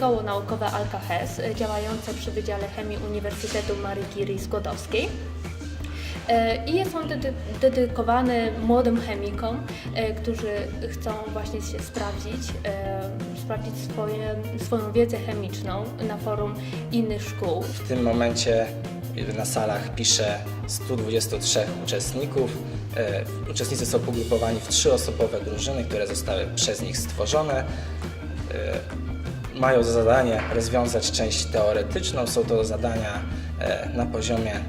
Koło Naukowe Alka-HES e, działające przy Wydziale Chemii Uniwersytetu Marii Curie Skłodowskiej. E, I jest on dedy- dedykowany młodym chemikom, e, którzy chcą właśnie się sprawdzić, e, sprawdzić swoje, swoją wiedzę chemiczną na forum innych szkół. W tym momencie na salach pisze 123 uczestników. Uczestnicy są pogrupowani w trzyosobowe drużyny, które zostały przez nich stworzone. Mają za zadanie rozwiązać część teoretyczną. Są to zadania e, na poziomie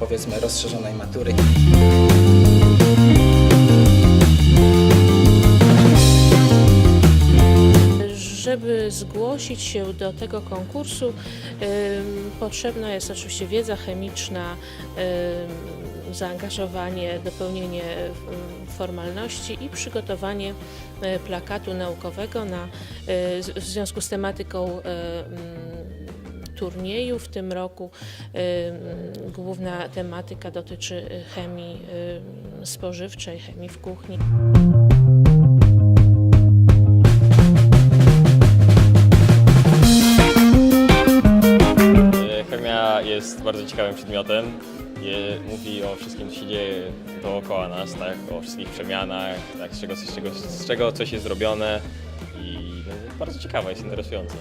powiedzmy rozszerzonej matury. Żeby zgłosić się do tego konkursu, potrzebna jest oczywiście wiedza chemiczna, zaangażowanie, dopełnienie ym, formalności i przygotowanie y, plakatu naukowego na, z- w związku z tematyką y, ym, turnieju. W tym roku ym, główna tematyka dotyczy chemii spożywczej, chemii w kuchni. Jest bardzo ciekawym przedmiotem. Je, mówi o wszystkim, co się dzieje dookoła nas, tak? o wszystkich przemianach, tak? z, czego, z, czego, z czego coś jest zrobione i no, bardzo ciekawa, jest interesująca.